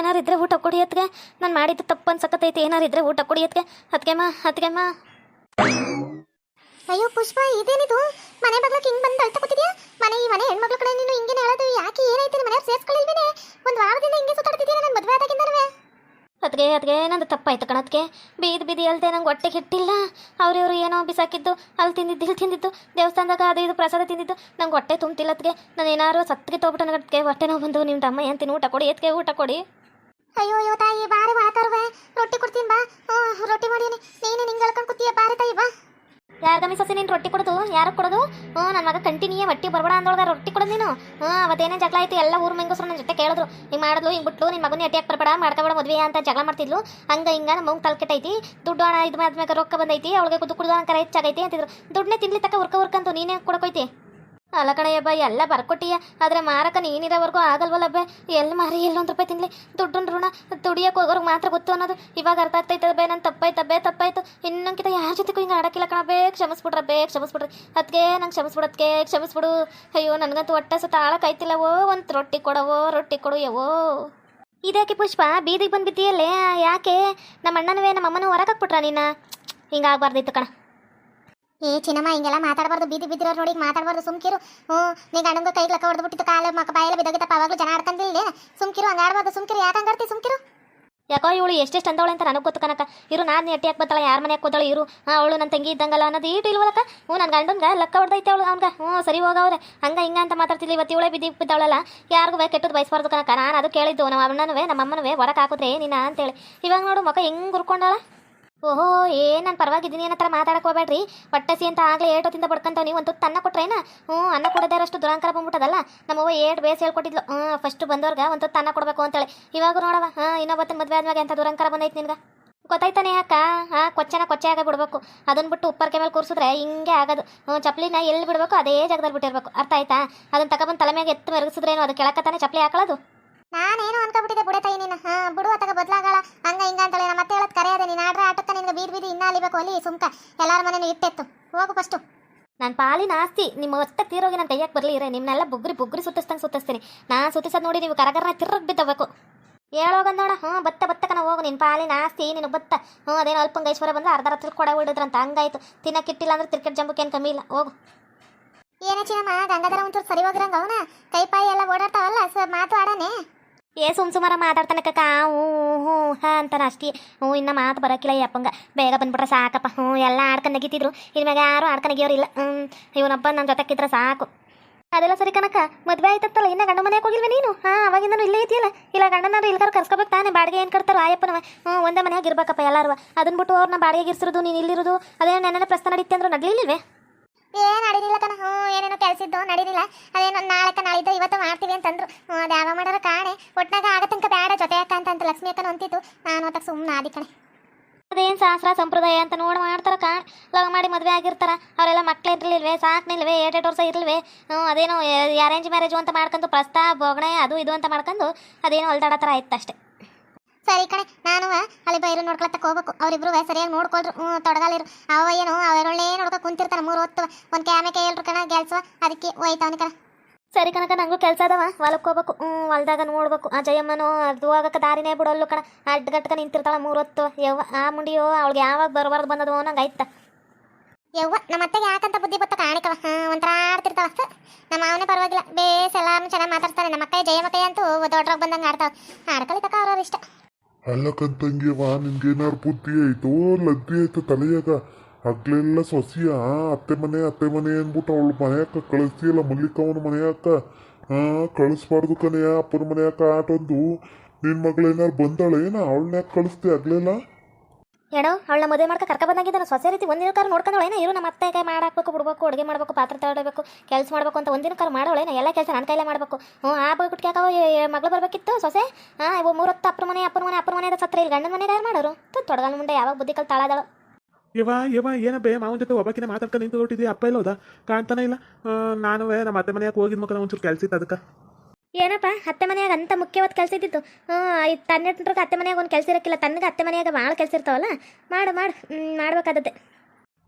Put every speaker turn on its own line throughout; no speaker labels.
ಏನಾರು ಇದ್ರೆ ಊಟ ಕೊಡಿ ಅತ್ಗೆ ನಾನು ಮಾಡಿದ್ದು ತಪ್ಪು ಅನ್ಸಕತ್ತೈತಿ ಏನಾರು ಇದ್ರೆ ಊಟ ಕೊಡಿ ಅತ್ಗೆ ಅತ್ಗೆಮ್ಮ ಅತ್ಗೆಮ್ಮ
ಅಯ್ಯೋ ಪುಷ್ಪ ಇದೇನಿದು? ಮನೆ ಬಗ್ಲಕ್ಕೆ ಹಿಂಗ್ ಬಂದು ಅಳ್ತಾ ಕೂತಿದ್ಯಾ? ಮನೆ ಈ ಮನೆ ಹೆಣ್ಮಕ್ಳ ಕಡೆ ನೀನು ಹಿಂಗೆ ಹೇಳೋದು ಯಾಕೆ ಏನೈತೆ ನಿಮ್ಮ ಮನೆಯವ್ರು ಸೇರ್ಸ್ಕೊಳ್ಳಿಲ್ವೇನೆ? ಒಂದು ವಾರದಿಂದ ಹಿಂಗೆ ಸುತ್ತಾಡ್ತಿದ್ದೀರಾ? ನನ್ನ ಮದುವೆ ಆದಾಗಿಂದನವೇ
ಅದ್ಗೆ ಅದ್ಗೆ ನಂದು ತಪ್ಪಾಯ್ತು ಕಣತ್ಗೆ ಬೀದಿ ಬೀದಿ ಅಲ್ದೆ ನಂಗೆ ಹೊಟ್ಟೆಗೆ ಹಿಟ್ಟಿಲ್ಲ ಅವ್ರಿವ್ರು ಏನೋ ಬಿಸಾಕಿದ್ದು ಅಲ್ಲಿ ತಿಂದಿದ್ದು ಇಲ್ಲಿ ತಿಂದಿದ್ದು ದೇವಸ್ಥಾನದಾಗ ಅದು ಇದು ಪ್ರಸಾದ ತಿಂದಿದ್ದು ನಂಗೆ ಹೊಟ್ಟೆ ತುಂಬ್ತಿಲ್ಲ ಅದ್ಗೆ ನಾನು ಏನಾರು ಸತ್ತಿಗೆ ತೋಬಿಟ್ಟು ನನಗೆ ಅದಕ್ಕೆ ಹೊಟ್ಟೆ ನೋವು ಬಂದು ನಿಮ್ಮ ತಮ್ಮ ಅಂತೀನಿ ಊಟ ಕೊಡಿ ಎತ್ಗೆ ಊಟ ಕೊಡಿ.
ಅಯ್ಯೋ ಅಯ್ಯೋ ತಾಯಿ, ಬಾರಿ ಮಾತಾಡುವೆ. ರೊಟ್ಟಿ ಕೊಡ್ತೀನಿ ಬಾ. ಹ್ಞೂ ರೊಟ್ಟಿ ಮಾಡೀನಿ ನೀನು ನಿಂಗೆ ಹೇಳ್ಕೊಂಡು ಕೂತೀಯ? ಬಾರಿ ತಾಯಿ, ಬಾ.
ಯಾರ್ಗಮ್ಮಿ ಸಸಿ ನೀನು ರೊಟ್ಟಿ ಕೊಡೋದು? ಯಾರು ಕೊಡೋದು? ಹ್ಞೂ ನನ್ನ ಮಗ ಕಂಟಿನ್ಯೂ ಹೊಟ್ಟಿ ಬರಬೇಡ ಅಂದೊಳಗ ರೊಟ್ಟಿ ಕೊಡೋದು ನೀನು. ಹ್ಞೂ ಅವತ್ತೇನೇ ಜಗಳ ಆಯ್ತು, ಎಲ್ಲ ಊರು ಮಂಗಸರು ನನ್ನ ಜೊತೆ ಕೇಳಿದ್ರು. ಹಿಂಗೆ ಮಾಡಿದ್ಲು, ಹಿಂಗೆ ಬಿಟ್ಲು ನಿಮ್ಮ ಮಗನೇ ಅಟ್ಯಾಕ್ ಬರಬೇಡ, ಮಾಡ್ಕೋಬೇಡ, ಮದುವೆ ಅಂತ ಜಗಳ ಮಾಡ್ತಿದ್ಲು. ಹಂಗ ಹಿಂಗ ನಮ್ಮ ಮಗು ತಲೆಕೆಟ್ಟೈತಿ ದುಡ್ಡು ಹಣ ಇದು ಆದ್ಮ್ಯಾಗ ರೊಕ್ಕ ಬಂದೈತಿ, ಅವಳಿಗೆ ಕುದು ಕುಡ್ದು ಕರೆ ಹೆಚ್ಚಾಗೈತಿ ಅಂತಿದ್ರು. ದುಡ್ಡನ್ನೇ ತಿನ್ಲಿ ತಕ್ಕ ಉರ್ಕ ಉರ್ಕಂತು ನೀನೇ ಕೊಡಕೋಯ್ತಿ. ಅಲ್ಲ ಎಲ್ಲ ಬರ್ಕೊಟ್ಟಿಯ? ಆದರೆ ಮಾರಕ ನೀನಿರೋವರೆಗೂ ಆಗಲ್ವಲ್ಲ ಬೇ ಎಲ್ಲಿ ಮಾರಿ ಎಲ್ಲೊಂದು ರೂಪಾಯಿ ತಿನ್ಲಿ? ದುಡ್ಡನ್ನ ಋಣ ದುಡಿಯಕ್ಕೆ ಹೋಗೋರ್ಗೆ ಮಾತ್ರ ಗೊತ್ತು ಅನ್ನೋದು. ಇವಾಗ ಅರ್ಥ ಆಗ್ತೈತದ ನನ್ನ ತಪ್ಪಾಯ್ತು ಬೇ ತಪ್ಪಾಯ್ತು. ಇನ್ನೊಂಕಿತ ಯಾರ ಜೊತೆಗೂ ಹಿಂಗೆ ಆಡಕ್ಕಿಲ್ಲ ಕಣ ಬೇ ಕ್ಷಮಿಸ್ಬಿಡ್ರ ಬೇ ಕ್ಷಮಿಸ್ಬಿಡ್ರಿ. ಅದಕ್ಕೆ ನಂಗೆ ಕ್ಷಮಿಸ್ಬಿಡೋದಕ್ಕೆ ಕ್ಷಮಿಸ್ಬಿಡು. ಅಯ್ಯೋ, ನನಗಂತೂ ಹೊಟ್ಟೆ ಆಯ್ತಿಲ್ಲ ಓ ಒಂದು ರೊಟ್ಟಿ ಕೊಡವೋ ರೊಟ್ಟಿ ಕೊಡು ಯವೋ ಇದ್ಯಾಕೆ ಪುಷ್ಪ? ಬೀದಿಗೆ ಬಂದ್ಬಿಟ್ಟಿಯಲ್ಲೇ? ಯಾಕೆ? ನಮ್ಮ ಅಣ್ಣನವೇ ನಮ್ಮ ಅಮ್ಮನೂ ಹೊರಗಾಕ್ಬಿಟ್ರ ನೀನು ಹಿಂಗಾಗಬಾರ್ದಿತ್ತು ಕಣ.
ಏ, ಚಿನ್ನಮ್ಮ, ಹಿಂಗೆಲ್ಲ ಮಾತಾಡಬಾರ್ದು. ಬೀದಿ ಬಿದ್ದಿರೋ ನೋಡಿ ಮಾತಾಡಬಾರ್ದು. ಸುಮ್ಕಿರು ಹ್ಞೂ ನೀ ಗಂಡಂಗ ಕೈಗೆ ಲಕ್ಕ ಹೊಡೆದ್ಬಿಟ್ಟಿತ್ತು ಕಾಲ ಮಕ್ಕ ಬಾಯಲ್ಲಿ ಬಿದ್ದೋಗಿತ್ತಪ್ಪ. ಅವಾಗಲೂ ಜನ ಆಡ್ಕೊಂಡಿಲ್ಲ ಸುಮ್ಕಿರು ಹಂಗೆ ಆಡ್ಬಾರ್ದು. ಸುಮ್ಕಿರು ಯಾಕೆ ಹಂಗಾಡ್ತಿ ಸುಮ್ಕಿರು
ಯಾಕೋ ಇವಳು ಎಷ್ಟೆಷ್ಟು ಅಂದವಳೆ ಅಂತ ನನಗೆ ಗೊತ್ತು ಕನಕ ಇರು, ನಾನು ನೆಟ್ಟಿ ಹಾಕಿ ಯಾರ ಮನೆಗೆ ಕೂತಾಳೆ ಇರು. ಹಾಂ, ಅವಳು ನನ್ನ ತಂಗಿ ಇದ್ದಂಗಲ್ಲ ಅನ್ನೋದು ಈಟು ಇಲ್ವಲ್ಲಕ್ಕ ಹ್ಞೂ ನನ್ನ ಗಂಡಂಗ ಲಕ್ಕ ಹೊಡೆದೈತೆ ಅವಳು ಅವ್ನ್ಗೆ. ಹ್ಞೂ, ಸರಿ ಹೋಗವ್ರೆ. ಹಂಗೆ ಹಿಂಗೆ ಅಂತ ಮಾತಾಡ್ತಿಲ್ಲ ಇವತ್ತು ಇವಳೇ ಬಿದ್ದಿ ಬಿದ್ದವಳಲ್ಲ ಯಾರಿಗೂ ಬೇ ಕೆಟ್ಟದ್ದು ಬಯಸ್ಬಾರ್ದು ಕನಕ ನಾನು ಅದು ಕೇಳಿದ್ದು. ನಮ್ಮ ಅಣ್ಣನವೇ, ನಮ್ಮ ಅಮ್ಮನವೇ ಹೊರಕ್ಕೆ ಹಾಕಿದ್ರೆ ನೀನು ಅಂತೇಳಿ. ಇವಾಗ ನೋಡು ಮಕ್ಕ ಹೆಂಗೆ ಉರ್ಕೊಂಡಾಳ ಓಹೋ, ಏ, ನಾನು ಪರವಾಗಿದ್ದೀನಿ ಏನತ್ರ ಮಾತಾಡಕ್ಕೆ ಹೋಗ್ಬೇಡ್ರಿ. ಪಟ್ಟಸಿ ಅಂತ ಆಗಲೇ ಏಟೋತಿಂದ ಬಡ್ಕಂತಾವ, ನೀವು ಒಂದು ಅನ್ನ ಕೊಟ್ರೇನ? ಹ್ಞೂ, ಅನ್ನ ಕೊಡೋದಾರಷ್ಟು ದುರಂಕಾರ ಬಂದ್ಬಿಟ್ಟದಲ್ಲ? ನಮ್ಮವ್ವ ಏಟ್ ಬೇಸ್ ಹೇಳ್ಕೊಟ್ಟಿದ್ಲು. ಹ್ಞೂ ಫಸ್ಟ್ ಬಂದವ್ರಿಗೆ ಒಂದು ಅನ್ನ ಕೊಡಬೇಕು ಅಂತೇಳಿ. ಇವಾಗ ನೋಡವ ಹಾಂ, ಇನ್ನೊಬ್ಬತ್ತಿನ ಮದುವೆ ಆದ್ಮೇಲೆ ಅಂತ ದುರಂಕಾರ ಬಂದೈತೆ ನಿನ್ಗೆ? ಗೊತ್ತಾಯ್ತಾನೆ ಅಕ್ಕ, ಹಾಂ, ಕೊಚ್ಚನ ಕೊಚ್ಚೆ ಆಗ ಬಿಡ್ಬೇಕು. ಅದನ್ನ ಬಿಟ್ಟು ಉಪ್ಪರ್ಕೆ ಮೇಲೆ ಕೂರಿಸಿದ್ರೆ ಹಿಂಗೆ ಆಗೋದು. ಚಪ್ಲಿನ ಎಲ್ಲಿ ಬಿಡಬೇಕು, ಅದೇ ಜಾಗದಲ್ಲಿ ಬಿಟ್ಟಿರಬೇಕು. ಅರ್ಥ ಆಯ್ತಾ? ಅದನ್ನ ತಗೊಬಂದು ತಲೆ ಮ್ಯಾಗೆ ಎತ್ತು ಮೆರಗಿಸಿದ್ರೇನು, ಅದು ಕೆಳಕತ್ತಾನೆ ಚಪ್ಲಿ ಹಾಕೊಳ್ಳೋದು
ನಾನೇನು ಅನ್ಕೊಬಿಟ್ಟಿದ್ದೆ ಬುಡೆ ತಾಯಿ ನೀನು. ಹಾ ಬುಡು ಅತ್ತಾಗ ಬದಲಾಗಲ್ಲ ಹಂಗ ಹಿಂಗ ಅಂತೇಳಿ ನಮ್ಮ ಮತ್ತೆ ಹೇಳೋದು ಕರೆಯದೆ ನೀನು ಆಡ್ರೆ ಆಟಕ್ಕ ನಿನ್ಗೆ ಬೀದಿ ಬೀದಿ ಇನ್ನ ಅಲಿಬೇಕು ಅಲ್ಲಿ ಸುಮ್ಕ. ಎಲ್ಲಾರ ಮನೇನು ಇಟ್ಟೆತ್ತು. ಹೋಗು ಫಸ್ಟು
ನನ್ನ ಪಾಲಿನ ಆಸ್ತಿ ನಿಮ್ಮ ಹೊತ್ತ ತೀರೋಗಿ ನಾನು ತೆಗಿಯಕ್ಕೆ ಬರಲಿ ಇರೇ. ನಿಮ್ಮನ್ನೆಲ್ಲ ಬುಗ್ರಿ ಬುಗ್ರಿ ಸುತ್ತಿಸ್ದಂಗೆ ಸುತ್ತಿಸ್ತೀನಿ. ನಾನು ಸುತ್ತಿಸೋದು ನೋಡಿ ನೀವು ಕರಗರನ ತಿರ್ರಗ್ ಬಿದ್ದಬೇಕು. ಹೇಳೋಗಂದ ನೋಡ. ಹ್ಞೂ ಬತ್ತ ಬತ್ತಕನ ಹೋಗು. ನಿನ್ನ ಪಾಲಿನ ಆಸ್ತಿ ನೀನು ಬತ್ತ. ಹ್ಞೂ ಅದೇನು ಅಲ್ಪ ಗೈಶ್ವರ ಬಂದ್ರೆ ಅರ್ಧ ರಾತ್ರಿ ಕೊಡ ಬಿಡಿದ್ರಂತ ಹಂಗಾಯ್ತು. ತಿನ್ನಕ್ಕಿಟ್ಟಿಲ್ಲ ಅಂದ್ರೆ ಕ್ರಿಕೆಟ್ ಜಂಬಕ್ಕೆ ಏನು ಕಮ್ಮಿ ಇಲ್ಲ. ಹೋಗು.
ಏನೇ ಚಿನ್ನಮ್ಮ ಗಂಗಾಧರ ಒಂಚೂರು ಸರಿ ಹೋಗಿರಂಗ ಅವನ? ಕೈ ಪಾಯಿ ಎಲ್ಲ ಓಡಾಡ್ತಾವಲ್ಲ ಸ ಮಾತು ಆಡನೆ?
ಏ ಸುಮ್ ಸುಮಾರ ಮಾತಾಡ್ತಾನೆ ಕಾ, ಹ್ಞೂ ಹ್ಞೂ, ಹಾ ಅಂತಾನೆ ಅಷ್ಟೇ. ಹ್ಞೂ, ಇನ್ನು ಮಾತು ಬರೋಕ್ಕಿಲ್ಲ ಯಪ್ಪಂಗ ಬೇಗ ಬಂದ್ಬಿಟ್ರೆ ಸಾಕಪ್ಪ. ಹ್ಞೂ, ಎಲ್ಲ ಆಡ್ಕೊಂಡು ನಗಿತಿದ್ರು. ಇನ್ಮ್ಯಾಗ ಯಾರು ಆಡ್ಕೊಂಡಗಿಯೋರಿಲ್ಲ ಹ್ಞೂ, ಇವನಪ್ಪ ನನ್ನ ಜೊತೆಗಿದ್ರೆ ಸಾಕು. ಅದೆಲ್ಲ ಸರಿ ಕನಕ ಮದುವೆ ಆಯ್ತತ್ತಲ್ಲ, ಇನ್ನ ಗಂಡ ಮನೆಗೆ ಹೋಗಿಲ್ವ ನೀನು? ಹಾಂ, ಅವಾಗಿಂದನು ಇಲ್ಲೇ ಇದೆಯಲ್ಲ. ಇಲ್ಲ ಗಂಡನಾರು ಇಲ್ಗಾರು ಕರ್ಸ್ಕೋಬೇಕು ತಾನೇ. ಬಾಡಿಗೆ ಏನು ಕಟ್ತಾರೋ ಆಯಪ್ಪನವ. ಹ್ಞೂ, ಒಂದೇ ಮನೆಯಾಗ ಇರ್ಬೇಕಪ್ಪ ಎಲ್ಲರೂ ಅದನ್ನ ಬಿಟ್ಟು ಅವ್ರನ್ನ ಬಾಡಿಗೆ ಇರ್ಸಿರೋದು, ನೀನು ಇಲ್ಲಿರೋದು, ಅದೇ ನೆನ್ನೆ ಪ್ರಶ್ನೆ ನಡೀತಿ ಅಂದ್ರೆ ನಡ್ಲಿಲ್ವೇ?
ಏನ್ ನಡೀಲಿಲ್ಲ ಕಣ, ಹ್ಞೂ, ಏನೇನೋ ಕೆಲಸಿದ್ದು ನಡೀಲಿಲ್ಲ ಅದೇನೋ ನಾಳೆ ನಾಳಿದ್ದು ಇವತ್ತು ಮಾಡ್ತೀವಿ ಅಂತಂದ್ರು. ಹ್ಞೂ, ಅದು ಮಾಡೋರು ಕಾಣೆ. ಒಟ್ನಾಗ ಆಗತ್ತಂಕ ಬೇಡ ಜೊತೆ ಅಕ್ಕ ಅಂತ ಲಕ್ಷ್ಮಿ ಅಕ್ಕನ ಅಂತಿತ್ತು. ನಾನು ಅದಕ್ಕೆ ಸುಮ್ಮನೆ ಆದಿ ಕಣೆ.
ಅದೇನು ಶಾಸ್ತ್ರ ಸಂಪ್ರದಾಯ ಅಂತ ನೋಡಿ ಮಾಡ್ತಾರ ಕಾಣ್. ಲವ್ ಮಾಡಿ ಮದುವೆ ಆಗಿರ್ತಾರ. ಅವರೆಲ್ಲ ಮಕ್ಳು ಇರ್ಲಿಲ್ವೇ ಸಾಕ್ನಿಲ್ವೇ ಏಟೆಟ್ ವರ್ಷ ಇರಲ್ವೇ ಹ್ಞೂ, ಅದೇನೋ ಅರೇಂಜ್ ಮ್ಯಾರೇಜು ಅಂತ ಮಾಡ್ಕೊಂಡು ಪ್ರಸ್ತಾವ ಬೊಗಣೆ, ಅದು ಇದು ಅಂತ ಮಾಡ್ಕೊಂಡು ಅದೇನೋ ಹೊಲ್ದಾಡೋ ಥರ ಇತ್ತು ಅಷ್ಟೇ
ಸರಿ ಕಣೆ ನಾನು ಅಲ್ಲಿ ಬೈರು ನೋಡ್ಕೊಳತ್ತಕ್ಕೆ ಹೋಗ್ಬೇಕು. ಅವರಿಬ್ರು ಸರಿಯಾಗಿ ನೋಡ್ಕೊಳ್ರು. ಹ್ಞೂ ತೊಡಗಲಿರು ಅವ ಏನು ಅವರೊಳ್ಳೆ ನೋಡ್ಕೊ ಕುಂತಿರ್ತಾನೆ ಮೂರು ಹೊತ್ತು. ಒಂದು ಕ್ಯಾಮೆ ಕೈ ಎಲ್ರು ಕಣ ಗೆಲ್ಸುವ ಅದಕ್ಕೆ ಹೋಯ್ತಾವನಿ ಕಣ.
ಸರಿ ಕನಕ ನಂಗೂ ಕೆಲಸ ಅದಾವ. ಹೊಲಕ್ಕೆ ಹೋಗ್ಬೇಕು. ಹ್ಞೂ ಹೊಲ್ದಾಗ ನೋಡ್ಬೇಕು. ಆ ಜಯಮ್ಮನು ಅದು ಹೋಗಕ್ಕೆ ದಾರಿನೇ ಬಿಡೋಲ್ಲು ಕಣ. ಅಡ್ಡಗಟ್ಕ ನಿಂತಿರ್ತಾಳ ಮೂರು ಹೊತ್ತು. ಯವ್ವ ಆ ಮುಂಡಿಯೋ ಅವಳಿಗೆ ಯಾವಾಗ ಬರಬಾರ್ದು ಬಂದದು ನಂಗೆ ಆಯ್ತ.
ಯವ್ವ ನಮ್ಮ ಅತ್ತೆಗೆ ಯಾಕಂತ ಬುದ್ಧಿ ಬತ್ತ ಕಾಣಿಕವ. ಹಾಂ ಒಂಥರ ಆಡ್ತಿರ್ತಾವ ನಮ್ಮ ಅವನೇ ಪರವಾಗಿಲ್ಲ. ಬೇಸ್ ಎಲ್ಲಾರು ಚೆನ್ನಾಗಿ ಮಾತಾಡ್ತಾರೆ ನಮ್ಮ ಅಕ್ಕ ಜಯ ಮಕ್ಕೈ ಅಂತೂ ದೊಡ್ಡರಾಗ ಬಂದಂಗೆ ಆಡ್ತಾವ ಆಡ್ಕೊಳ್ಳಿ ತಕ್ಕ ಅವ್ರವ್ರ ಇಷ್ಟ.
ಅಲ್ಲಕ್ಕಂತಂಗಿವ ನಿನ್ಗೇನಾರು ಬುದ್ಧಿ ಐತೋ ಲದ್ದಿ ಆಯ್ತು ತಲೆಯಾಗ? ಹಗ್ಲೆಲ್ಲ ಸೊಸಿಯ? ಅತ್ತೆ ಮನೆ ಅತ್ತೆ ಮನೆ ಅಂದ್ಬಿಟ್ಟು ಅವಳು ಮನೆಯಕ್ಕ ಕಳಿಸ್ತೀಯಲ್ಲ ಮಲ್ಲಿಕವನ ಮನೆಯಕ್ಕ ಹಾ, ಕಳಿಸ್ಬಾರ್ದು ಕನೆಯ ಅಪ್ಪನ ಮನೆಯಕ್ಕ ಆಟೊಂದು. ನಿನ್ ಮಗಳೇನಾರು ಬಂದಾಳೇನ? ಅವಳನ್ನ ಯಾಕೆ ಕಳಿಸ್ತೀಯ ಆಗ್ಲಿಲ್ಲ
ಏನೋ ಅವಳ ಮದುವೆ ಮಾಡ್ಕೊ ಕರ್ಕ ಬಂದಾಗಿದ್ದಾನೆ. ಸೊಸೆ ರೀತಿ ಒಂದಿನ ಕಾರು ನೋಡ್ಕೊಂಡವಳೇನ? ಇರು ನಮ್ಮ ಅತ್ತೆ ಕೈ ಮಾಡಾಕ್ಬೇಕು, ಬಿಡ್ಬೇಕು, ಅಡುಗೆ ಮಾಡಬೇಕು, ಪಾತ್ರೆ ತೊಳಬೇಕು ಕೆಲಸ ಮಾಡಬೇಕು ಅಂತ ಒಂದಿನ ಕಾರು ಮಾಡೋಳೇನ? ಎಲ್ಲ ಕೆಲಸ ನನ್ನ ಕೈಲೇ ಮಾಡಬೇಕು. ಹ್ಞೂ ಆ ಬಗ್ಗೆ ಯಾಕವ ಮಗಳು ಬರಬೇಕಿತ್ತು ಸೊಸೆ? ಹಾಂ, ಇವು ಮೂರೊತ್ತು ಅಪ್ಪನ ಮನೆ ಅಪ್ಪನ ಮನೆ ಅಪ್ಪರ ಮನೆ ಸತ್ರ. ಇಲ್ಲಿ ಗಂಡನ ಮನೆ ಯಾರು ಮಾಡೋರು? ತೊಡಗಲ್ ಮುಂದೆ ಯಾವಾಗ ಬುದ್ಧಿ ಕಲ್ ತಾಳದಳು.
ಇವ ಇವ ಬೇ, ಮಾವನ ಜೊತೆ ಒಬ್ಬಕಿನ ಮಾತಾಡ್ಕೊಂಡು ನಿಂತು ಹೊಟ್ಟಿದ್ದಿ ಅಪ್ಪ ಇಲ್ಲ ಹೋದ? ಕಾಣ್ತಾನೆ ಇಲ್ಲ? ನಾನು ನಮ್ಮ ಅತ್ತೆ ಮನೆಯಾಗ ಹೋಗಿದ್ ಮಕ್ಕಳ ಒಂಚೂರು ಕೆಲಸ ಇತ್ತು ಅದಕ್ಕೆ.
ಏನಪ್ಪ? ಅತ್ತೆ ಮನೆಯಾಗ ಅಂತ ಮುಖ್ಯವಾದ ಕೆಲಸ ಇದ್ದಿತ್ತು. ಹಾಂ ತನ್ನೆಟ್ರಿಗೆ ಅತ್ತೆ ಮನೆಯಾಗ ಒಂದು ಕೆಲಸ ಇರಕ್ಕಿಲ್ಲ ತನ್ನಗೆ ಅತ್ತೆ ಮನೆಯಾಗ ಭಾಳ ಕೆಲಸ ಇರ್ತಾವಲ್ಲ? ಮಾಡು ಮಾಡು ಮಾಡ್ಬೇಕಾದತ್ತೆ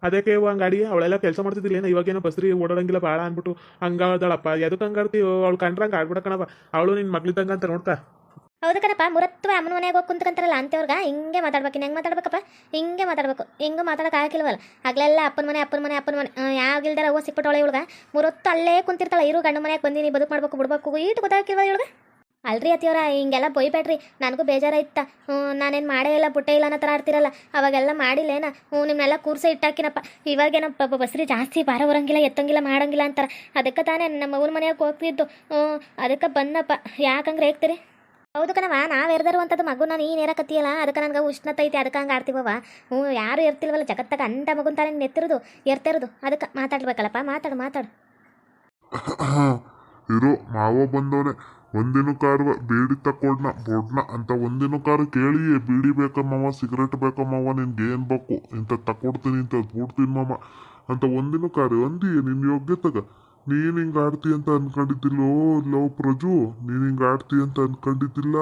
ಅದಕ್ಕೆ ಹಂಗೆ ಅಡಿ ಅವಳೆಲ್ಲ ಕೆಲಸ ಮಾಡ್ತಿದ್ದಿಲ್ಲ, ಏನೋ ಇವಾಗೇನೋ ಬಸ್ರಿ ಓಡಾಡಂಗಿಲ್ಲ ಭಾಳ ಅಂದ್ಬಿಟ್ಟು, ಹಂಗಾದಳಪ್ಪ ಎದಕ್ಕೆ ಹಂಗಾಡ್ತಿ ಅವಳು ಕಂಡ್ರಂಗೆ ಆಡ್ಬಿಡಕಣವ ಅವಳು ನಿನ್ನ ಮಗ್ಳಿದ್ದಂಗೆ ಅಂತ ನೋಡ್ಕ.
ಹೌದು ಕಣಪ್ಪ, ಮುರತ್ವ ಅಮ್ಮನ ಮನೆಗೆ ಹೋಗಿ ಕುಂತ್ಕಂತಾರಲ್ಲ ಅಂತೇವ್ರಿಗೆ ಹಿಂಗೆ ಮಾತಾಡ್ಬೇಕು ಹೆಂಗೆ ಮಾತಾಡ್ಬೇಕಪ್ಪ? ಹಿಂಗೆ ಮಾತಾಡ್ಬೇಕು, ಹಿಂಗೆ ಮಾತಾಡಕ್ಕೆ ಆಗಿಲ್ವಲ್ಲ ಆಗ್ಲೆಲ್ಲ ಅಪ್ಪನ ಮನೆ ಅಪ್ಪನ ಮನೆ ಅಪ್ಪನ ಮನೆ ಯಾವಾಗಿಲ್ದಾರ ಹೋಗಿ ಸಿಕ್ಬಿಟ್ಟವಳೆ ಇವಳಗ. ಮುರತ್ತು ಅಲ್ಲೇ ಕುಂತಿರ್ತಾಳೆ ಇರು ಗಂಡು ಮನೆಗೆ ಬಂದಿನಿ ಬದುಕು ಮಾಡ್ಬೇಕು, ಬಿಡ್ಬೇಕು ಈಟು ಗೊತ್ತಾಗಿಲ್ವ ಇವಳಗ? ಅಲ್ರಿ ಅತ್ತಿಯವ್ರ, ಹಿಂಗೆಲ್ಲ ಬೈಬೇಡ್ರಿ ನನಗೂ ಬೇಜಾರಾಯ್ತ ಹ್ಞೂ, ನಾನೇನು ಮಾಡೇ ಇಲ್ಲ, ಬುಟ್ಟೇ ಇಲ್ಲ ಅನ್ನೋ ಥರ ಆಡ್ತಿರಲ್ಲ, ಅವಾಗೆಲ್ಲ ಮಾಡಿಲ್ಲೇನ? ಹ್ಞೂ ನಿಮ್ಮನ್ನೆಲ್ಲ ಕೂರ್ಸೆ ಇಟ್ಟಾಕಿನಪ್ಪ. ಇವಾಗೇನಪ್ಪ ಬಸ್ರಿ ಜಾಸ್ತಿ ಭಾರ ಬರೋಂಗಿಲ್ಲ ಎತ್ತಂಗಿಲ್ಲ, ಮಾಡಂಗಿಲ್ಲ ಅಂತಾರೆ. ಅದಕ್ಕೆ ತಾನೇ ನಮ್ಮ ಊರ ಮನೆಯಾಗ ಹೋಗ್ತಿದ್ದು. ಹ್ಞೂ, ಅದಕ್ಕೆ ಬಂದಪ್ಪ. ಯಾಕಂದ್ರೆ ಹೇಗ್ತೀರಿ ಹೌದು ಕಣವ ನಾವು ಮಗು ಮಗುನ ನೀನು ಏರಕತ್ತೀಯಲ್ಲ? ಅದಕ್ಕೆ ನನಗೆ ಉಷ್ಣತೆ ಐತಿ ಅದಕ್ಕೆ ಹಂಗೆ ಆಡ್ತೀವವ ಹ್ಞೂ, ಯಾರು ಇರ್ತಿಲ್ವಲ್ಲ ಜಗತ್ತಾಗ ಅಂಥ ಮಗುನ ತಾನೇ ನೆತ್ತಿರೋದು ಎರ್ತಿರೋದು. ಅದಕ್ಕೆ ಮಾತಾಡ್ಬೇಕಲ್ಲಪ್ಪ, ಮಾತಾಡು ಮಾತಾಡು.
ಇರೋ, ಮಾವ ಬಂದವನೇ. ಒಂದಿನ ಕಾರು ಬೀಡಿ ತಕೊಡ್ನ ಬೊಡ್ನ. ಅಂತ ಒಂದಿನ ಕಾರು ಕೇಳಿ ಬೀಡಿ ಬೇಕಮ್ಮವ ಸಿಗರೇಟ್ ಬೇಕಮ್ಮವ ನಿನ್ಗೆ ಏನ್ ಬೇಕು? ಇಂಥ ತಕೊಡ್ತೀನಿ ಇಂಥ ಬೂಡ್ತೀನಿ ಮಾಮ ಅಂತ ಒಂದಿನ ಕಾರು ಅಂದಿ ನಿನ್ ಯೋಗ್ಯತೆಗ. ನೀನ್ ಹಿಂಗ್ ಆಡ್ತಿ ಅಂತ ಅನ್ಕೊಂಡಿದ್ದಿಲ್ಲೋ ಲವ್ ಪ್ರಜು ನೀನ್ ಹಿಂಗ್ ಆಡ್ತಿ ಅಂತ ಅನ್ಕೊಂಡಿದ್ದಿಲ್ಲ.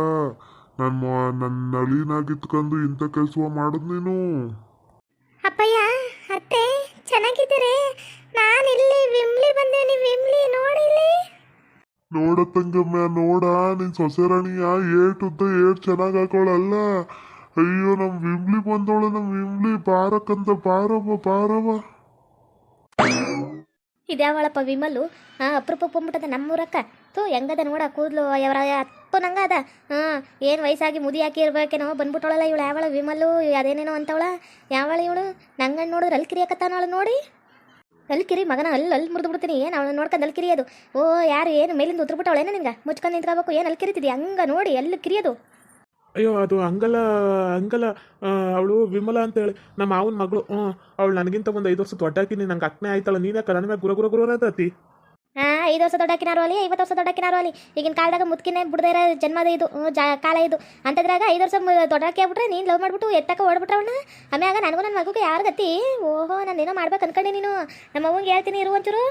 ನನ್ನ ನನ್ನ ನಳಿನಾಗಿತ್ಕೊಂಡು ಇಂಥ ಕೆಲಸ ಮಾಡುದ್ ನೀನು?
ಅಪ್ಪಯ್ಯ ಅತ್ತೆ ಚೆನ್ನಾಗಿದ್ದೀರಿ? ನಾನು ಇಲ್ಲಿ ವಿಮ್ಲಿ ಬಂದೇನಿ ವಿಮ್ಲಿ ನೋಡಿಲಿ
ನೋಡ ತಂಗಮ್ಮ ನೋಡ ನಿನ್ ಸೊಸೆ ರಾಣಿಯ ಏಟ್ ಉದ್ದ ಏಟ್ ಚೆನ್ನಾಗ್ ಹಾಕೋಳಲ್ಲ. ಅಯ್ಯೋ ನಮ್ ವಿಮ್ಲಿ ಬಂದವಳು ನಮ್ ವಿಮ್ಲಿ ಬಾರಕ್ಕಂತ ಬಾರವ್ವ ಬಾರವ್ವ
ಇದ್ಯಾವಳಪ್ಪ ವಿಮಲು? ಹಾಂ ಅಪರೂಪ ಬಂದ್ಬಿಟ್ಟದ ನಮ್ಮೂರಕ್ಕ. ತೂ ಹೆಂಗದ ನೋಡ, ಕೂದಲು, ಅವರ ಅಪ್ಪನಂಗ ಅದ ಹಾಂ ಏನು ವಯಸ್ಸಾಗಿ ಮುದಿ ಹಾಕಿ ಇರ್ಬೇಕೇನೋ ಬಂದ್ಬಿಟ್ಟವಳಲ್ಲ ಇವಳು. ಯಾವಳ ವಿಮಲು, ಅದೇನೇನೋ ಅಂತವಳ? ಯಾವಳ ಇವಳು? ನಂಗಣ್ಣ ನೋಡಿದ್ರೆ ಅಲ್ಲಿ ಕಿರಿಯಕತ್ತಾನವಳು ನೋಡಿ. ಅಲ್ಲಿ ಕಿರಿ ಮಗನ ಅಲ್ಲಿ ಅಲ್ಲಿ ಮುರಿದು ಬಿಡ್ತೀನಿ. ಏನು ಅವಳು ನೋಡ್ಕೊಂಡು ಅಲ್ಲಿ ಕಿರಿಯೋದು ಓ, ಯಾರು ಏನು ಮೇಲಿಂದ ಉದ್ರಬಿಟ್ಟವಳೇನ ನಿಂಗೆ ಮುಚ್ಕೊಂಡು ನಿಂತ್ಕೋಬೇಕು. ಏನು ಅಲ್ಲಿ ಕಿರಿತಿದ್ದಿ ಹಂಗ ನೋಡಿ, ಎಲ್ಲಿ ಕಿರಿಯೋದು?
ಅಯ್ಯೋ, ಅದು ಹಂಗಲ್ಲ ಹಂಗಲ್ಲ ಅವಳು ವಿಮಲ ಅಂತೇಳಿ ನಮ್ಮ ಮಾವನ ಮಗಳು, ಹ್ಞೂ, ಅವಳು ನನಗಿಂತ ಒಂದು ಐದು ವರ್ಷ ದೊಡ್ಡಾಕಿನಿ ನಂಗೆ ಅಕ್ಕನೇ ಆಯ್ತಲ್ಲ ನೀನೇ ನನ್ನ ಮ್ಯಾಗ ಗುರ ಗುರ ಗುರ ಅದತಿ
ಹಾಂ, ಐದು ವರ್ಷ ದೊಡ್ಡಕ್ಕಿನಾರು ಅಲ್ಲಿ, ಐವತ್ತು ವರ್ಷ ದೊಡ್ಡಕ್ಕಿನಾರು ಅಲ್ಲಿ. ಈಗಿನ ಕಾಲದಾಗ ಮುದ್ಕಿನೇ ಬಿಡದೇ ಇರೋ ಜನ್ಮದ ಇದು ಕಾಲ ಇದು. ಅಂತದ್ರಾಗ ಐದು ವರ್ಷ ದೊಡ್ಡಕ್ಕೆ ಆಗ್ಬಿಟ್ರೆ ನೀನು ಲವ್ ಮಾಡ್ಬಿಟ್ಟು ಎತ್ತಕ ಓಡ್ಬಿಟ್ರೆ ಅವನ್ನ ಆಮ್ಯಾಗ ನನಗೂ ನನ್ನ ಮಗುಗೆ ಯಾರು ಗತಿ? ಓಹೋ ನಾನು ಏನೋ ಮಾಡ್ಬೇಕು ಅನ್ಕೊಂಡೆ ನೀನು. ನಮ್ಮ ಅವ್ವಂಗೆ ಹೇಳ್ತೀನಿ, ಇರು ಒಂಚೂರು.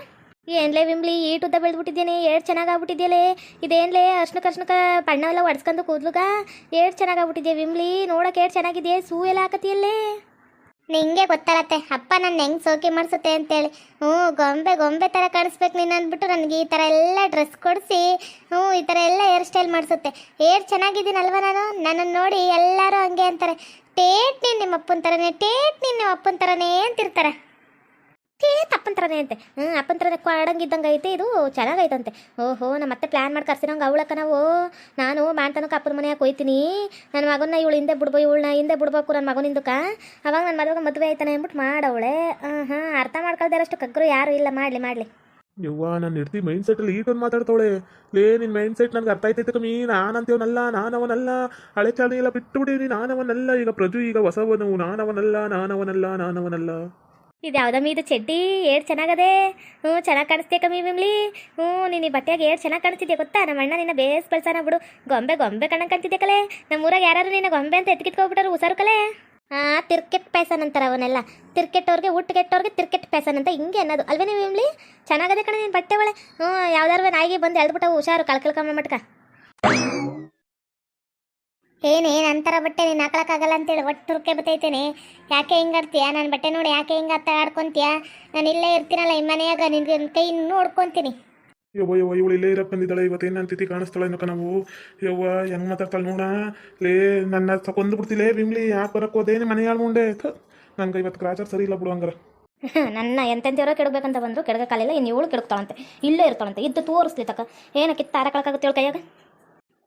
ಏನ್ಲೇ ವಿಮ್ಲಿ ಉದ್ದ ಬೆಳೆದ್ಬಿಟ್ಟಿದ್ದೀನಿ ಏಟ್ ಚೆನ್ನಾಗಾಗ್ಬಿಟ್ಟಿದ್ಯಲೇ? ಇದೇನ್ಲೇ ಅರ್ಶನ ಕರ್ಶನಕ ಬಣ್ಣ ಎಲ್ಲ ಒಡ್ಸ್ಕೊಂಡು ಕೂದ್ಲುಗ? ಏಟ್ ಚೆನ್ನಾಗಾಗ್ಬಿಟ್ಟಿದ್ಯಾ ವಿಮ್ಲಿ ನೋಡಕ್ಕೆ ಏಟ್ ಚೆನ್ನಾಗಿದೆ ಸೂ ಎಲ್ಲ ಹಾಕತಿಯಲ್ಲೇ?
ನಿಂಗೆ ಗೊತ್ತಾಗತ್ತೆ, ಅಪ್ಪ ನನ್ನ ಹೆಂಗ್ ಸೋಕಿ ಮಾಡಿಸುತ್ತೆ ಅಂತೇಳಿ. ಹ್ಞೂ, ಗೊಂಬೆ ಗೊಂಬೆ ಥರ ಕಾಣಿಸ್ಬೇಕು ನೀನು ಅಂದ್ಬಿಟ್ಟು ನನಗೆ ಈ ಥರ ಎಲ್ಲ ಡ್ರೆಸ್ ಕೊಡಿಸಿ, ಹ್ಞೂ, ಈ ಥರ ಎಲ್ಲ ಹೇರ್ ಸ್ಟೈಲ್ ಮಾಡಿಸುತ್ತೆ. ಹೇರ್ ಚೆನ್ನಾಗಿದ್ದೀನಲ್ವ ನಾನು? ನನ್ನನ್ನು ನೋಡಿ ಎಲ್ಲರೂ ಹಂಗೆ ಅಂತಾರೆ. ಟೇಟ್ ನೀನು ನಿಮ್ಮ ಅಪ್ಪನ ಥರನೇ ಟೇಟ್ ನೀನು ನಿಮ್ಮ ಅಪ್ಪನ ಥರನೇ ಅಂತಿರ್ತಾರೆ.
ಏತ್ ಅಪ್ಪನ ಥರನೇ ಅಂತೆ. ಹ್ಞೂ ಅಪ್ಪನ ಥರನೇ ಕೊಡಂಗಿದ್ದಂಗೆ ಐತೆ, ಇದು ಚೆನ್ನಾಗೈತಂತೆ. ಓಹೋ ನಮ್ಮ ಮತ್ತೆ ಪ್ಲ್ಯಾನ್ ಮಾಡಿ ಕರ್ಸಿರಂಗೆ ಅವಳಕ್ಕ ನಾವು. ನಾನು ಮಾಡ್ತಾನಕ್ಕೆ ಅಪ್ಪನ ಮನೆಯಾಗ ಕೊಯ್ತೀನಿ. ನನ್ನ ಮಗನ ಇವಳು ಹಿಂದೆ ಬಿಡ್ಬೋ, ಇವಳನ್ನ ಹಿಂದೆ ಬಿಡ್ಬೇಕು ನನ್ನ ಮಗನಿಂದಕ್ಕ. ಅವಾಗ ನನ್ನ ಮದುವೆ ಮದುವೆ ಆಯ್ತಾನೆ ಅಂದ್ಬಿಟ್ಟು ಮಾಡವಳೆ. ಹಾಂ ಅರ್ಥ ಮಾಡ್ಕೊಳ್ದಾರಷ್ಟು ಕಗ್ಗರು ಯಾರು ಇಲ್ಲ. ಮಾಡಲಿ ಮಾಡಲಿ.
ಯವ್ವ, ನಾನು ಇರ್ತಿ ಮೈಂಡ್ ಸೆಟ್ಟಲ್ಲಿ ಈಟೊಂದು ಮಾತಾಡ್ತಾವಳೆ. ಲೇ ನಿನ್ನ ಮೈಂಡ್ ಸೆಟ್ ನನಗೆ ಅರ್ಥ ಆಯ್ತೈತೆ ಕಮ್ಮಿ. ನಾನಂತೇವನಲ್ಲ, ನಾನವನಲ್ಲ. ಹಳೆ ಚಾಲಿ ಎಲ್ಲ ಬಿಟ್ಟುಬಿಡೀನಿ ನಾನವನಲ್ಲ. ಈಗ ಪ್ರಜು, ಈಗ ಹೊಸವನು. ನಾನವನಲ್ಲ ನಾನವನಲ್ಲ ನಾನವನಲ್ಲ.
ಇದು ಯಾವ್ದಮ್ಮ ಇದು ಚಡ್ಡಿ ಏಟ್ ಚೆನ್ನಾಗದೆ. ಹ್ಞೂ, ಚೆನ್ನಾಗಿ ಕಾಣಿಸ್ತೀಯ ಕಮ್ಮಿ ಬಿಮ್ಲಿ ಹ್ಞೂ, ನೀನು ಈ ಬಟ್ಟೆಯಾಗ ಚೆನ್ನಾಗಿ ಕಾಣಿಸ್ತಿದ್ಯಾ ಗೊತ್ತಾ? ನಮ್ಮ ಅಣ್ಣ ನಿನ್ನ ಬೇಸ್ ಬೆಳ್ಸಾನ ಬಿಡು. ಗೊಂಬೆ ಗೊಂಬೆ ಕಣ್ಣಂಗೆ ಕಾಣ್ತಿದ್ದೆ ಕಲೆ? ನಮ್ಮೂರಾಗ ಯಾರು ನಿನ್ನ ಗೊಂಬೆ ಅಂತ ಎತ್ಕಿತ್ಕೊಬಿಟ್ಟಾರು ಹುಸಾರು ಕಲೆ? ಹಾಂ ತಿರ್ಕೆಟ್ ಪ್ಯಾಸನ್ ಅಂತಾರೆ ಅವನ್ನೆಲ್ಲ. ತಿರ್ಕೆಟ್ಟವ್ರಿಗೆ ಊಟ ಕೆಟ್ಟವ್ರಿಗೆ ತಿರ್ಕೆಟ್ ಪ್ಯಾಸನ್ ಅಂತ ಹಿಂಗೆ ಅನ್ನೋದು. ಅಲ್ವೇ ನೀವು ಇಮ್ಲಿ ಚೆನ್ನಾಗದೆ ಕಣೆ ನೀನು ಬಟ್ಟೆ ಒಳೆ ಹ್ಞೂ ಯಾವ್ದಾರು ನಾಯಿಗೆ ಬಂದು ಎಳ್ದ್ಬಿಟ್ಟವು ಹುಷಾರು. ಕಳ್ಕಳ್ಕೊಂಬ ಮಟ್ಕ.
ಏನೇನು ಅಂತರ ಬಟ್ಟೆ ನೀನು ಹಾಕ್ಲಕ್ಕಾಗಲ್ಲ ಅಂತೇಳಿ ಒಟ್ಟು ತುರ್ಕೆ ಬತ್ತೈತೇನೆ ಯಾಕೆ ಹಿಂಗಾಡ್ತೀಯ ನನ್ನ ಬಟ್ಟೆ ನೋಡಿ ಯಾಕೆ ಹಿಂಗೆ ಅತ್ತ ಆಡ್ಕೊಂತೀಯ? ನಾನು ಇಲ್ಲೇ ಇರ್ತೀನಲ್ಲ ಈ ಮನೆಯಾಗ ನಿನ್ಗೆ ನಿನ್ ಕೈ ನೋಡ್ಕೊಂತೀನಿ.
ಯವ್ವ ಯವ್ವ ಇವಳು ಇಲ್ಲೇ ಇರಕ್ಕೆ ಬಂದಿದ್ದಾಳೆ ಇವತ್ತೇನು ಅಂತಿತಿ ಕಾಣಿಸ್ತಾಳೆ ಏನಕ್ಕ ನಾವು? ಯವ್ವ ಹೆಂಗ್ ಮಾತಾಡ್ತಾಳೆ ನೋಡ. ಲೇ ನನ್ನ ಕೊಂದು ಬಿಡ್ತಿಲೇ ಬಿಮ್ಲಿ ಯಾಕೆ ಬರಕ್ಕೆ ಹೋದೇನು ಮನೆ ಮುಂಡೆ. ನಂಗೆ ಇವತ್ತು ಗ್ರಾಚಾರ ಸರಿ ಇಲ್ಲ ಬಿಡು ಹಂಗಾರ.
ನನ್ನ ಎಂತೆಂಥವ್ರೋ ಕೆಡಬೇಕಂತ ಬಂದರು ಕೆಡಗಕ್ಕಾಲಿಲ್ಲ ಇನ್ನು ಇವಳು ಕೆಡಕ್ತಾಳಂತೆ ಇಲ್ಲೇ ಇರ್ತಾಳಂತೆ ಇದ್ದು ತೋರಿಸ್ಲಿ ತಕ್ಕ ಏನಕ್ಕೆ ತಾರ ಕಳಕಾಗುತ್ತೆ ಇವಳು ಕೈಯಾಗ?